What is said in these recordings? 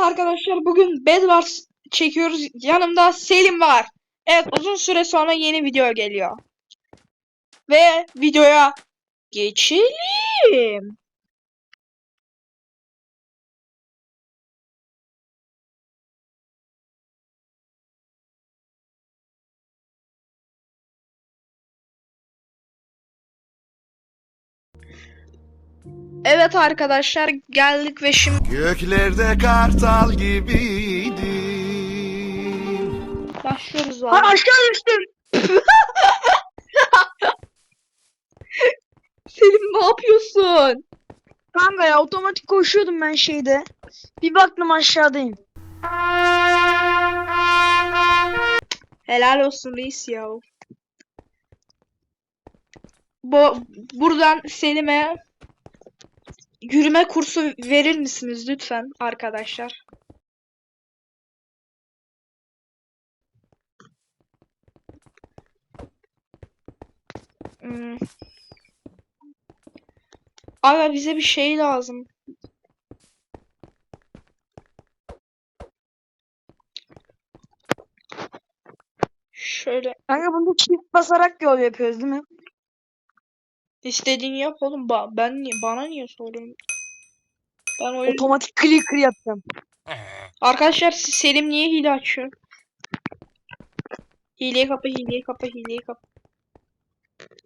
arkadaşlar bugün Bedwars çekiyoruz. Yanımda Selim var. Evet uzun süre sonra yeni video geliyor. Ve videoya geçelim. Evet arkadaşlar geldik ve şimdi Göklerde kartal gibiydim. başlıyoruz. Ha abi. aşağı düştüm. Selim ne yapıyorsun? Kanka ya otomatik koşuyordum ben şeyde. Bir baktım aşağıdayım. Helal olsun reis ya. Bu buradan Selim'e yürüme kursu verir misiniz lütfen arkadaşlar? Hmm. Aga bize bir şey lazım. Şöyle Kanka bunu çift basarak yol yapıyoruz değil mi? İstediğini yap oğlum. Ba ben niye bana niye soruyorsun? Ben oyun Otomatik clicker yapacağım. Arkadaşlar siz- Selim niye hile açıyor? Hileyi kapa, hileyi kapa, hileyi kapa.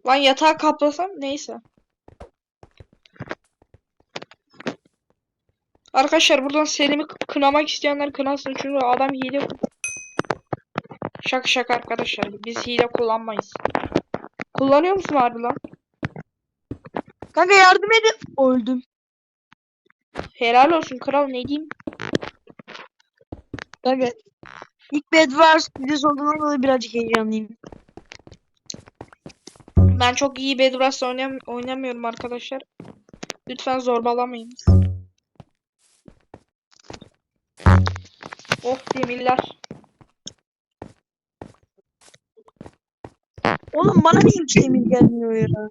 Lan yatağı kaplasam neyse. Arkadaşlar buradan Selim'i kı- kınamak isteyenler kınasın çünkü adam hile Şaka şaka arkadaşlar. Biz hile kullanmayız. Kullanıyor musun harbi lan? Kanka yardım edin. Öldüm. Helal olsun kral ne diyeyim? Kanka ilk Bedwars videosu olduğundan dolayı birazcık heyecanlıyım. Ben çok iyi Bedwars oynayam oynamıyorum arkadaşlar. Lütfen zorbalamayın. Oh demirler. Oğlum bana niye hiç demir gelmiyor ya?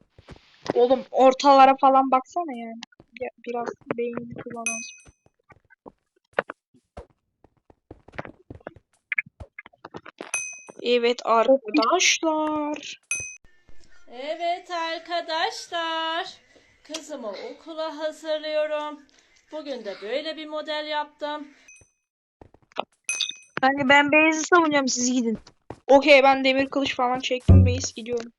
Oğlum ortalara falan baksana yani. Ya, biraz beynini kullanalım. Evet arkadaşlar. Evet arkadaşlar. Kızımı okula hazırlıyorum. Bugün de böyle bir model yaptım. Kanka ben Beyaz'ı savunuyorum siz gidin. Okey ben demir kılıç falan çektim base gidiyorum.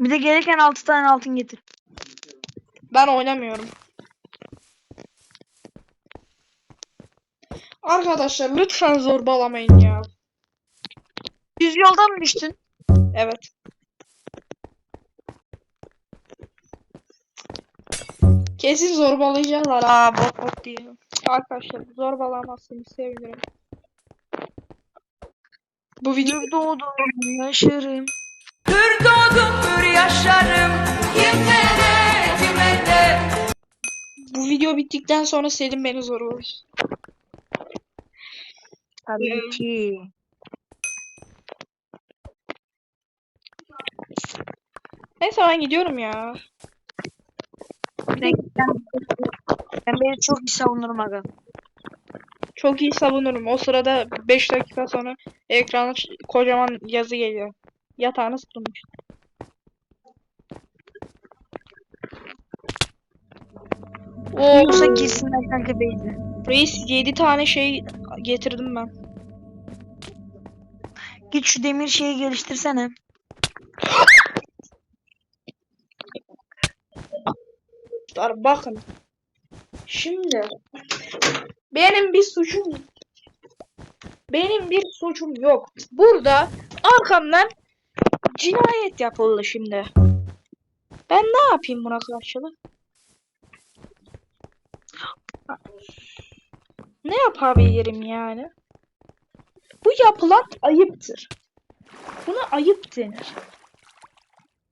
Bir de gereken 6 tane altın getir. Ben oynamıyorum. Arkadaşlar lütfen zorbalamayın ya. Düz yoldan mı düştün? Evet. Kesin zorbalayacaklar. Aa bot bot diye. Arkadaşlar zorbalamazsınız sevinirim. Bu video Hür doğdum yaşarım. bu video bittikten sonra Selim beni zorbalar. Tabii ki. Neyse ben gidiyorum ya. Ben, ben beni çok iyi savunurum aga. Çok iyi savunurum. O sırada 5 dakika sonra ekrana kocaman yazı geliyor. Tutmuş. Oo, Yoksa girsinler kanka Beyaz'ı. reis 7 tane şey getirdim ben. Git şu demir şeyi geliştirsene. Arkadaşlar bakın. Şimdi benim bir suçum benim bir suçum yok. Burada arkamdan cinayet yapıldı şimdi. Ben ne yapayım buna karşılık? Ne yapabilirim yani? Bu yapılan ayıptır. Buna ayıp denir.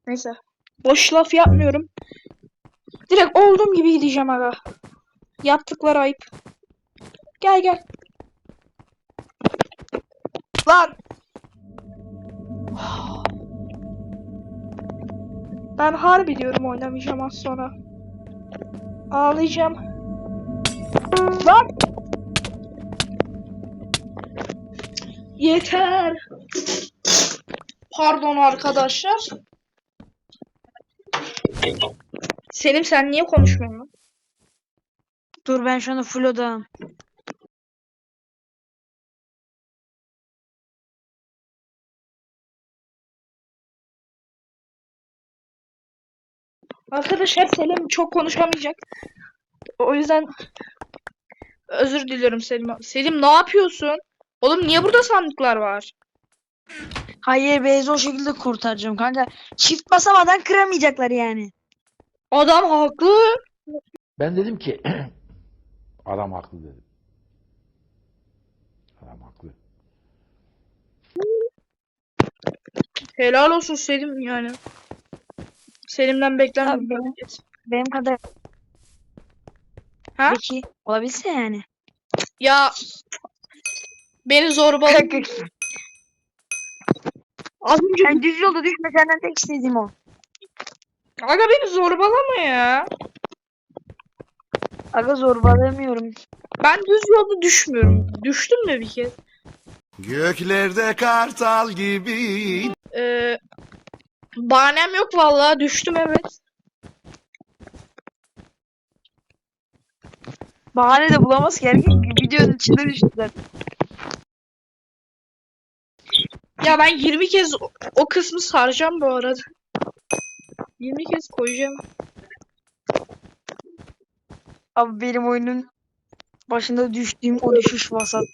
Neyse. Boş laf yapmıyorum. Direkt olduğum gibi gideceğim aga. Yaptıkları ayıp. Gel gel. Lan. Ben harbi diyorum oynamayacağım az sonra. Ağlayacağım. Lan. Yeter. Pardon arkadaşlar. Selim sen niye konuşmuyorsun? Dur ben şu anda full odağım. Arkadaşlar Selim çok konuşamayacak. O yüzden özür diliyorum Selim. Selim ne yapıyorsun? Oğlum niye burada sandıklar var? Hayır Beyza o şekilde kurtaracağım kanka. Çift basamadan kıramayacaklar yani. Adam haklı. Ben dedim ki adam haklı dedim. Adam haklı. Helal olsun Selim yani. Selim'den hareket. Benim kadar. Ha? Peki olabilse yani. Ya beni zorbaladı. Kanka Az önce yani düz yolda düşme senden tek istediğim o. aga beni zorbalama ya. Aga zorbalamıyorum. Ben düz yolda düşmüyorum. Düştüm mü bir kez? Göklerde kartal gibi Ee, bahanem yok vallahi düştüm evet. Bahane de bulamaz ki erkek videonun içinde düştüler. Ya ben 20 kez o, kısmı saracağım bu arada. 20 kez koyacağım. Abi benim oyunun başında düştüğüm o düşüş vasat.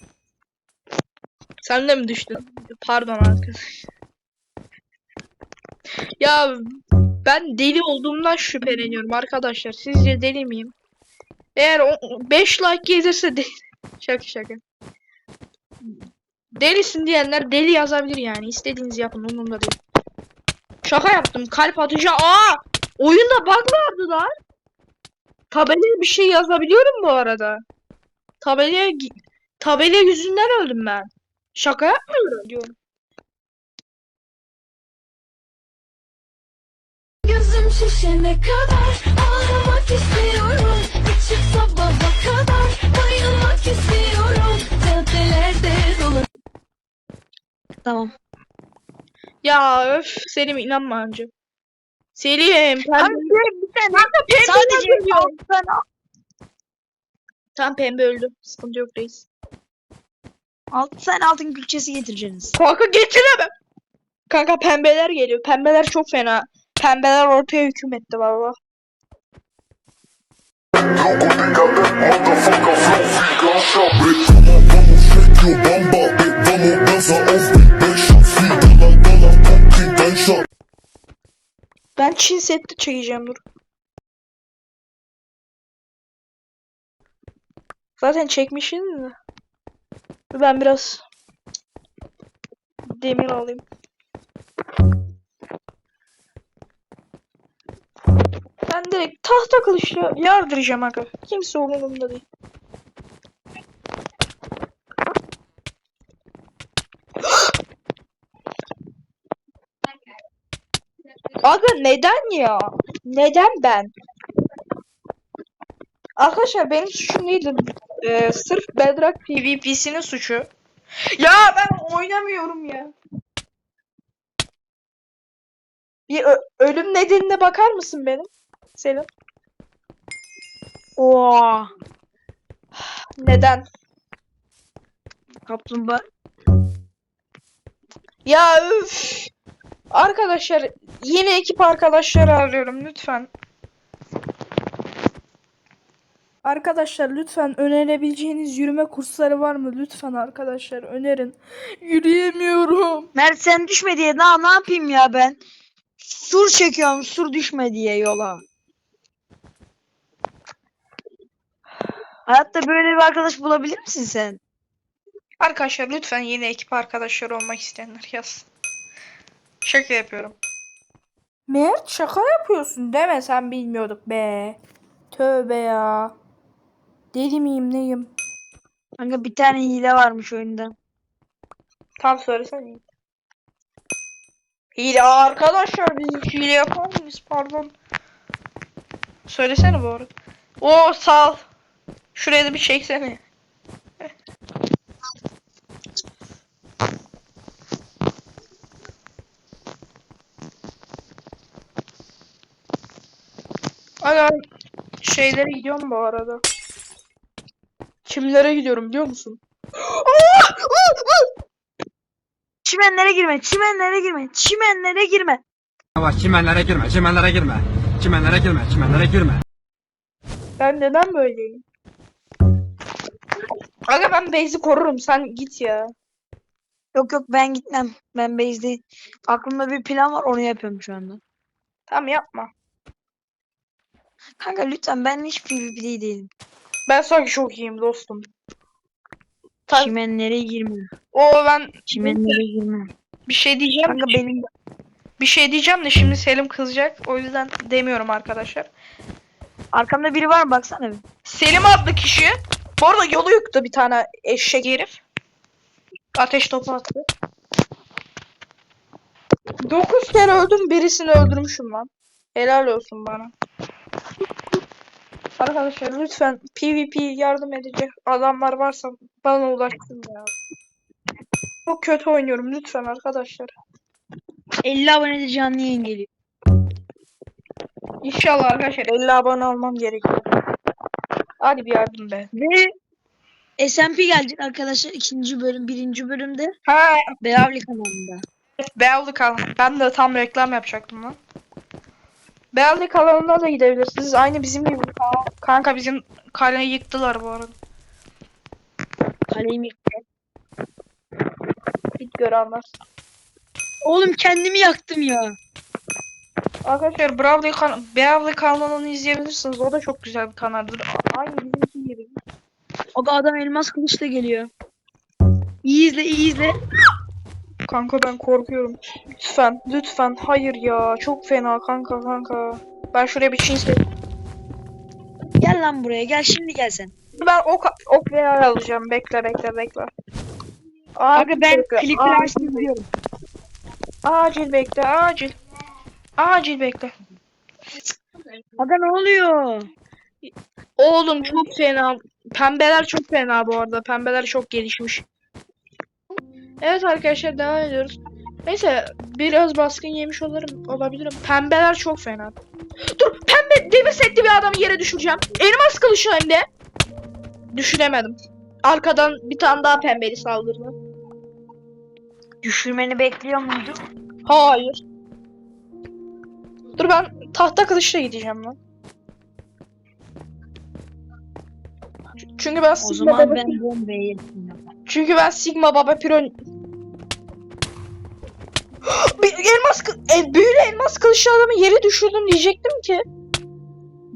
Sen de mi düştün? Pardon arkadaş. Ya ben deli olduğumdan şüpheleniyorum arkadaşlar. Sizce deli miyim? Eğer 5 like gelirse deli. Şaka şaka. Delisin diyenler deli yazabilir yani. İstediğinizi yapın umurumda değil. Şaka yaptım. Kalp atacağım. Aa! Oyunda bug vardı lan. Tabelaya bir şey yazabiliyorum bu arada. Tabelaya tabela yüzünden öldüm ben. Şaka yapmıyorum diyorum. Gözüm şişene kadar ağlamak istiyorum Açık sabaha kadar bayılmak istiyorum Caddelerde dolanıp Tamam. Ya öf Selim inanma önce. Selim Abi pembe, bir tane pembe sadece öldü. altı tane, Tam pembe öldü. Sıkıntı yok reis. altı tane altın külçesi getireceksiniz. Kanka getiremem. Kanka pembeler geliyor. Pembeler çok fena. Pembeler ortaya hüküm etti valla. Ben Çin seti çekeceğim dur. Zaten çekmişsin de. Dur Ben biraz demir alayım. Ben direkt tahta kılıçla yardıracağım aga. Kimse umurumda değil. Aga neden ya? Neden ben? Arkadaşlar benim suçum değildi. Ee, sırf Bedrock PvP'sinin suçu. Ya ben oynamıyorum ya. Bir ölüm nedenine bakar mısın benim? Selim. Oo, Neden? kaplumbağa. Ya üf. Arkadaşlar yeni ekip arkadaşları arıyorum lütfen. Arkadaşlar lütfen önerebileceğiniz yürüme kursları var mı? Lütfen arkadaşlar önerin. Yürüyemiyorum. Mert sen düşme diye daha ne yapayım ya ben? Sur çekiyorum sur düşme diye yola. Hayatta böyle bir arkadaş bulabilir misin sen? Arkadaşlar lütfen yeni ekip arkadaşları olmak isteyenler yazsın. Şaka yapıyorum. Mert şaka yapıyorsun deme sen bilmiyorduk be. Tövbe ya. Deli miyim neyim? Kanka bir tane hile varmış oyunda. Tam söylesene. Hile arkadaşlar biz hile yapamayız pardon. Söylesene bu arada. O sağ ol. Şuraya da bir çeksene. Aga şeylere gidiyorum bu arada. Kimlere gidiyorum biliyor musun? Çimenlere girme, çimenlere girme, çimenlere girme. Yavaş çimenlere girme, çimenlere girme. Çimenlere girme, çimenlere girme. Ben neden böyleyim? Aga ben Beyzi korurum sen git ya. Yok yok ben gitmem. Ben base'de aklımda bir plan var onu yapıyorum şu anda. Tamam yapma. Kanka lütfen ben hiç PvP değilim. Ben sanki çok iyiyim dostum. Tabii. Çimenlere girme. O ben Çimenlere girme. bir şey diyeceğim. Kanka benim Bir şey diyeceğim de şimdi Selim kızacak. O yüzden demiyorum arkadaşlar. arkamda biri var mı baksana bir. Selim adlı kişi. Bu arada yolu yıktı bir tane eşek herif. Ateş topu attı. 9 kere öldüm birisini öldürmüşüm lan. Helal olsun bana. Arkadaşlar lütfen PvP yardım edecek adamlar varsa bana ulaşsın ya. Çok kötü oynuyorum lütfen arkadaşlar. 50 abonede canlı yayın geliyor. İnşallah arkadaşlar 50 abone olmam gerekiyor. Hadi bir yardım be. Ve SMP gelecek arkadaşlar ikinci bölüm, birinci bölümde Ha Beverly kanalında. Beğenli kanal. Ben de tam reklam yapacaktım lan. Beğenli kanalına da gidebilirsiniz. Aynı bizim gibi kanal. Kanka bizim kaleyi yıktılar bu arada. Kalemi. Git gör anlarsın. Oğlum kendimi yaktım ya. Arkadaşlar Bravely, kan Beğenli kanalını izleyebilirsiniz. O da çok güzel bir kanaldır. Aynı bizimki gibi. O da adam elmas kılıçla geliyor. İyi izle, iyi izle. Kanka ben korkuyorum. Lütfen, lütfen. Hayır ya. Çok fena kanka kanka. Ben şuraya bir çin se- Gel lan buraya, gel şimdi gel sen. Ben ok, ok veya alacağım. Bekle bekle bekle. Abi ben acil açtım diyorum. Acil bekle, acil. Acil bekle. Aga ne oluyor? Oğlum çok fena. Pembeler çok fena bu arada. Pembeler çok gelişmiş. Evet arkadaşlar devam ediyoruz. Neyse biraz baskın yemiş olurum, olabilirim. Pembeler çok fena. Dur pembe demir setli bir adamı yere düşüreceğim. Elmas kılıçla hem de. Düşüremedim. Arkadan bir tane daha pembeli saldırdı. Düşürmeni bekliyor muyduk? Hayır. Dur ben tahta kılıçla gideceğim lan. Çünkü ben O zaman ben bombayı yedim. Çünkü ben Sigma Baba Piron... bir elmas e, büyülü elmas kılıçlı adamı yere düşürdüm diyecektim ki.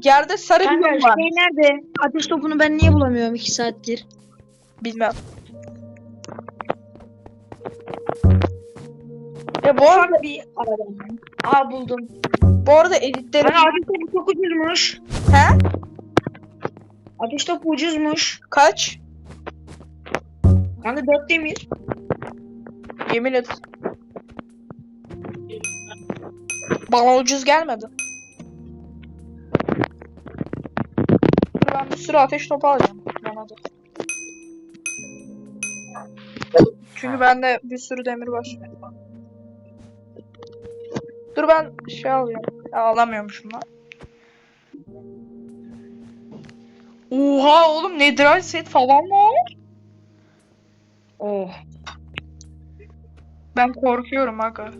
Yerde sarı bir Kanka yol var. şey nerede? Ateş topunu ben niye bulamıyorum 2 saattir? Bilmem. Ya bu arada, bir aradan. Aa buldum. bu arada editleri... Kanka ateş topu çok ucuzmuş. He? Ateş topu ucuzmuş. Kaç? Kanka 4 demir. Yemin et. Bana ucuz gelmedi. Ben bir sürü ateş topu alacağım. Bana da. Çünkü bende bir sürü demir var. Dur ben şey alıyorum. Ya, alamıyormuşum lan. Oha oğlum netherite set falan var. Oh. Ben korkuyorum aga.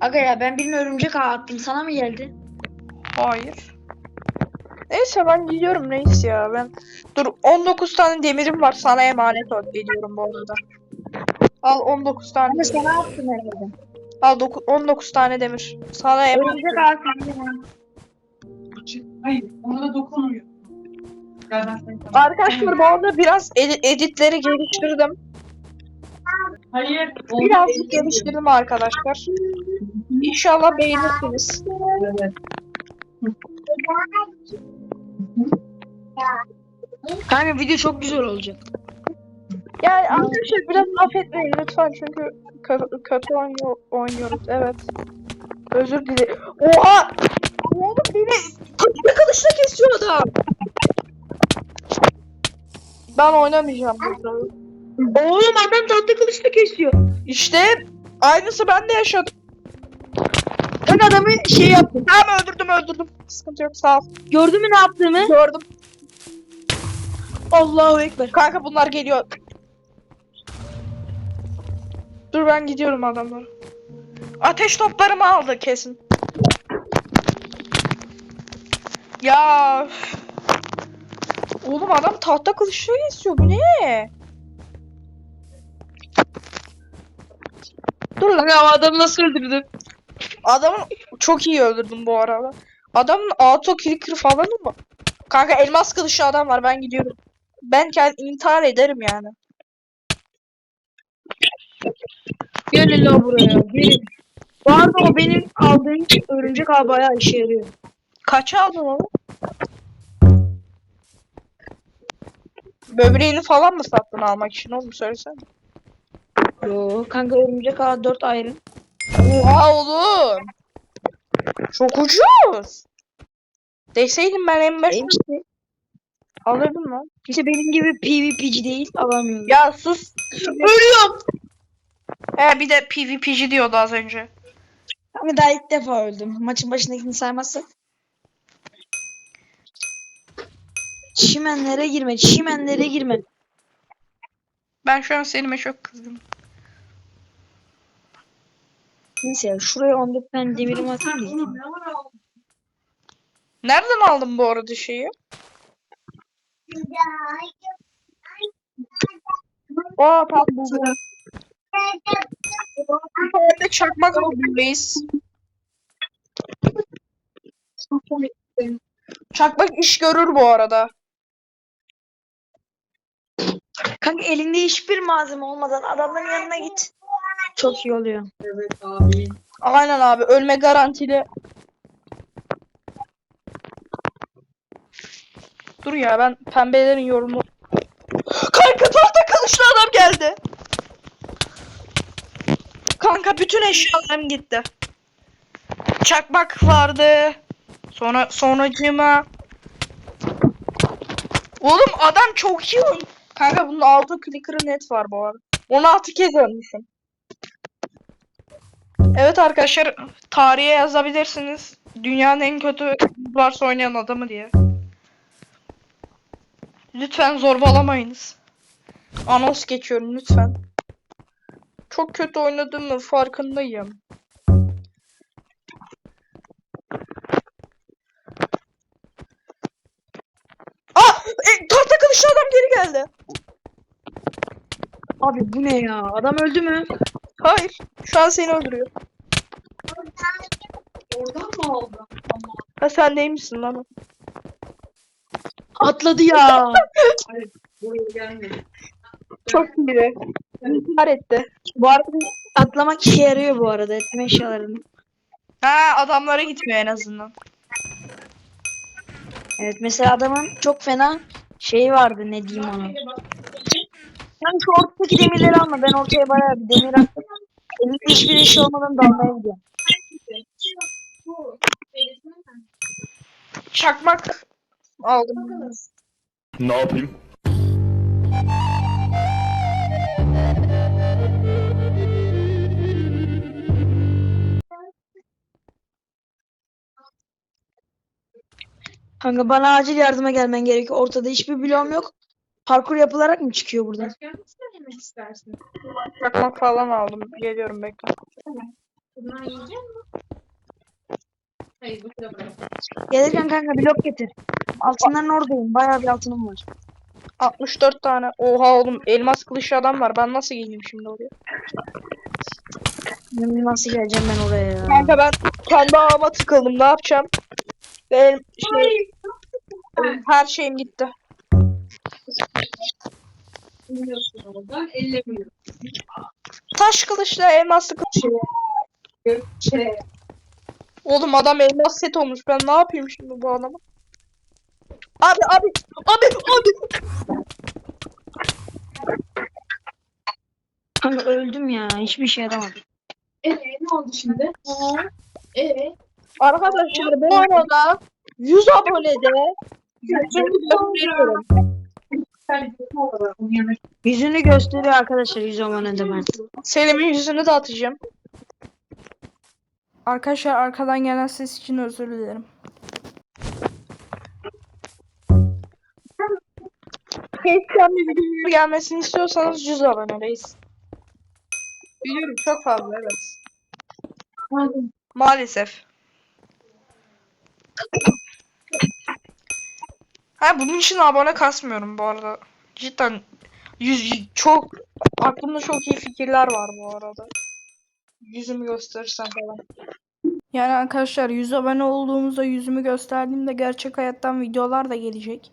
Aga ya ben birine örümcek ağı attım. Sana mı geldi? Hayır. Neyse ben gidiyorum reis ya ben. Dur 19 tane demirim var sana emanet ol ediyorum bu arada. Al 19 tane. Demir. sana attım herhalde. Al doku- 19 tane demir. Sana emanet. Örümcek ağı sende? Hayır, ona da dokunmuyor. Arkadaşlar bu arada biraz edi- editleri geliştirdim. Hayır. Birazcık geliştirdim arkadaşlar. İnşallah beğenirsiniz. Evet. Kanka video çok güzel olacak. Yani arkadaşlar biraz affetmeyin lütfen çünkü kö- kötü oynuyor, oynuyoruz evet. Özür dilerim. Oha! Oğlum beni kılıçla kesiyor adam. Ben oynamayacağım burada. Oğlum adam tatlı kılıçla kesiyor. İşte aynısı ben de yaşadım. Ben adamı şey yaptım. Tamam öldürdüm öldürdüm. Sıkıntı yok sağ ol. Gördün mü ne yaptığımı? Gördüm. Allahu Ekber. Kanka bunlar geliyor. Dur ben gidiyorum adamlara. Ateş toplarımı aldı kesin. Ya. üf. Oğlum adam tahta kılıçla kesiyor. Bu ne? Dur lan. Kanka adamı nasıl öldürdüm? Adamı çok iyi öldürdüm bu arada. Adamın auto clicker falan mı? Kanka elmas kılıçlı adam var. Ben gidiyorum. Ben kendim intihar ederim yani. Gelin la buraya. Gelin. Arada o benim aldığım örümcek ağ bayağı işe yarıyor. Kaça aldın onu? Böbreğini falan mı sattın almak için oğlum söylesene. Yo kanka örümcek ağ 4 ayrı. Oha oğlum. Çok ucuz. Deseydim ben M5 Benim işte, alırdım lan. işte benim gibi PvP'ci değil alamıyorum. Ya sus. Ölüyorum. He bir de PvP'ci diyordu az önce. Kanka daha ilk defa öldüm. Maçın başındakini saymazsak. Çimenlere girme, çimenlere girme. Ben şu an Selim'e çok kızdım. Neyse ya şuraya 14 tane demirimi atayım da. Nereden aldın bu arada şeyi? Aa tamam buldum. De çakmak reis. Çakmak iş görür bu arada. Kanka elinde hiçbir malzeme olmadan adamların yanına git. Çok iyi oluyor. Evet abi. Aynen abi ölme garantili. Dur ya ben pembelerin yorumu. Kanka tahta kılıçlı adam geldi. Kanka bütün eşyalarım gitti. Çakmak vardı. Sonra sonracığıma. Oğlum adam çok iyi oyun. Kanka bunun altı clicker'ı net var bu arada. 16 kez ölmüşüm. Evet arkadaşlar tarihe yazabilirsiniz. Dünyanın en kötü varsa oynayan adamı diye. Lütfen zorbalamayınız. Anons geçiyorum lütfen. Çok kötü oynadığımın farkındayım. Ah! E, tahta kılıçlı adam geri geldi. Abi bu ne ya? Adam öldü mü? Hayır. Şu an seni öldürüyor. Oradan mı aldın? Ha sen neymişsin lan? Atladı ya. Hayır. Buraya gelmedi. Çok iyi. İntihar etti. bu arada atlamak işe yarıyor bu arada etme eşyalarını. Ha adamlara gitmiyor en azından. Evet mesela adamın çok fena şeyi vardı ne diyeyim ona. Sen şu ortadaki demirleri alma ben ortaya bayağı bir demir attım. Elimde hiçbir iş olmadan dalmaya gidiyorum. Çakmak aldım. Ne yapayım? Kanka bana acil yardıma gelmen gerekiyor. Ortada hiçbir bloğum yok. Parkur yapılarak mı çıkıyor buradan? Başka ne söylemek istersin? Çakmak falan aldım. Geliyorum bekle. Bundan yiyecek? Hayır bu bırak. Gelirken kanka blok getir. Altınların oradayım. Bayağı bir altınım var. 64 tane. Oha oğlum elmas kılıçlı adam var. Ben nasıl geleyim şimdi oraya? Ben nasıl geleceğim ben oraya ya? Kanka ben kendi ağıma tıkıldım. Ne yapacağım? Benim şey, her şeyim gitti. Oradan. Taş kılıçlı elmaslı kılıçlı. Şey. Oğlum adam elmas set olmuş. Ben ne yapayım şimdi bu adama? Abi abi abi abi. Kanka öldüm ya. Hiçbir şey yaramadı. Ee ne oldu şimdi? Ee Arkadaşlar bu arada 100 abonede yüzümü gösteriyorum. Yüzünü gösteriyor arkadaşlar 100 abonede Mert. Selim'in yüzünü de atacağım. Arkadaşlar arkadan gelen ses için özür dilerim. Keşken bir videonun gelmesini istiyorsanız 100 abonedeyiz. Biliyorum çok fazla evet. Maalesef. Ha bunun için abone kasmıyorum bu arada. Cidden yüz çok aklımda çok iyi fikirler var bu arada. Yüzümü gösterirsem falan. Yani arkadaşlar 100 abone olduğumuzda yüzümü gösterdiğimde gerçek hayattan videolar da gelecek.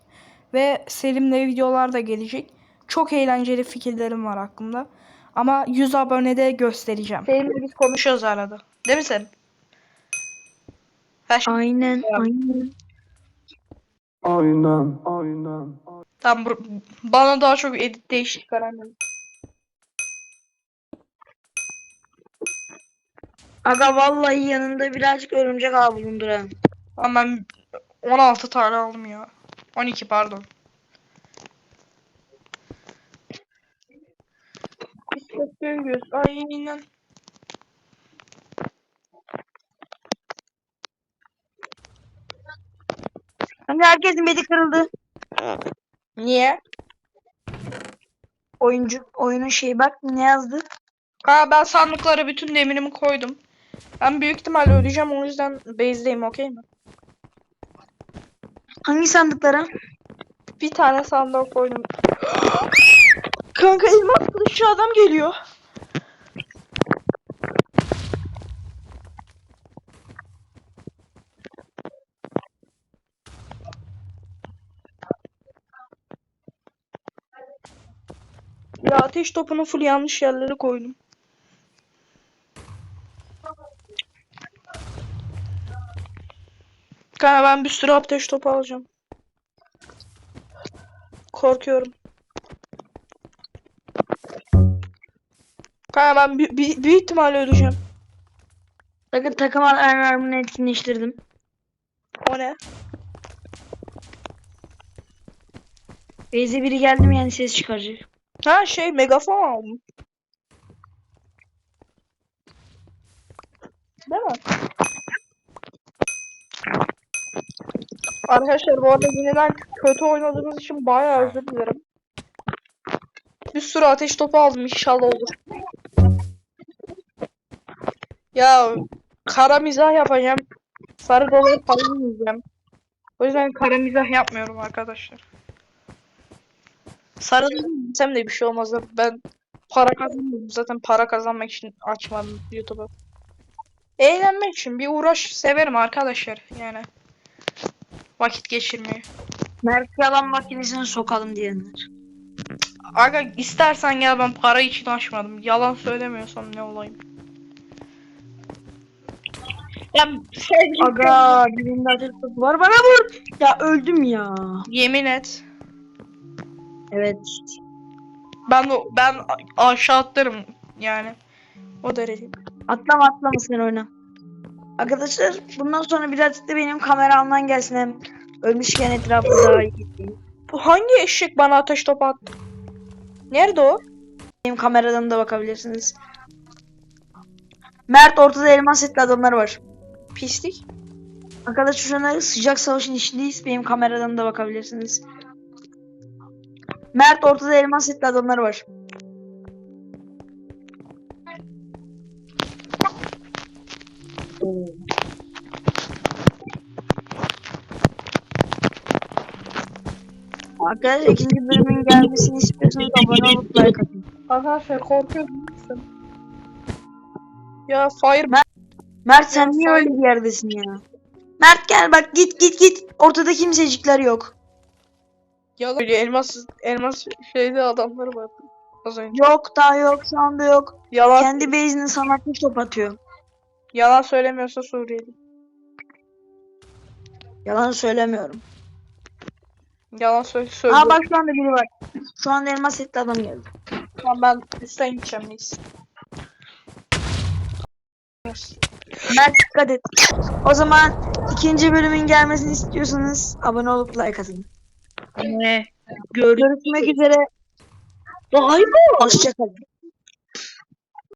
Ve Selim'le videolar da gelecek. Çok eğlenceli fikirlerim var aklımda. Ama 100 abonede göstereceğim. Selim'le biz konuşuyoruz arada. Değil mi Selim? Aynen aynen. Aynen, aynen. Tamam bur- bana daha çok edit değişik karanlık. Aga vallahi yanında birazcık örümcek ağı bulunduran. Ama ben 16 tane aldım ya. 12 pardon. İşte görüyoruz. Aynen. Kanka herkesin bedi kırıldı. Niye? Oyuncu oyunun şeyi bak ne yazdı? Ha ben sandıklara bütün demirimi koydum. Ben büyük ihtimalle öleceğim o yüzden base'deyim okey mi? Hangi sandıklara? Bir tane sandığa koydum. Kanka elmas kılıçlı adam geliyor. Ya ateş topunu full yanlış yerlere koydum. Kanka ben bir sürü ateş topu alacağım. Korkuyorum. Kanka ben bir, bir, büyük ihtimalle öleceğim. Bakın takım alarmını etkinleştirdim. O ne? Beyze biri geldi mi yani ses çıkaracak. Ha şey megafon aldım. Değil mi? Arkadaşlar bu arada yeniden kötü oynadığımız için bayağı özür dilerim. Bir sürü ateş topu aldım inşallah olur. Ya kara mizah yapacağım. Sarı doları falan yiyeceğim. O yüzden kara mizah yapmıyorum arkadaşlar. Sarı desem de bir şey olmaz. Ben para kazanmıyorum. Zaten para kazanmak için açmadım YouTube'u. Eğlenmek için bir uğraş severim arkadaşlar yani. Vakit geçirmeyi. Mert yalan makinesine sokalım diyenler. Aga istersen gel ben para için açmadım. Yalan söylemiyorsam ne olayım. Ya sevgilim Aga birinde topu var bana vur. Ya öldüm ya. yemin et. Evet. Ben ben aşağı atlarım yani. O derece. Atlama atlama sen oyna. Arkadaşlar bundan sonra birazcık da benim kameramdan gelsin hem ölmüşken etrafı daha iyi gideyim. Bu hangi eşek bana ateş topu attı? Nerede o? Benim kameradan da bakabilirsiniz. Mert ortada elmas setli adamlar var. Pislik. Arkadaşlar şu anda sıcak savaşın içindeyiz. Benim kameradan da bakabilirsiniz. Mert ortada elmas setli adamlar var. Arkadaşlar ikinci bölümün gelmesini istiyorsanız abone olup like atın. Arkadaşlar korkuyorum. musun? Ya fire Mert sen niye öyle bir yerdesin ya? Mert gel bak git git git. Ortada kimsecikler yok. Yalan söylüyor. Elmas elmas şeyde adamları vardı. Az önce. Yok daha yok şu anda yok. Yalan Kendi base'inin sana ateş top atıyor. yalan söylemiyorsa Suriyeli. Yalan söylemiyorum. Yalan söyle söylüyorum. Aa bak şu anda biri var. Şu anda elmas setli adam geldi. Tamam ben üstten gideceğim neyse. Mert dikkat et. O zaman ikinci bölümün gelmesini istiyorsanız abone olup like atın. Gör Görüşmek üzere. Vay be. Hoşçakalın.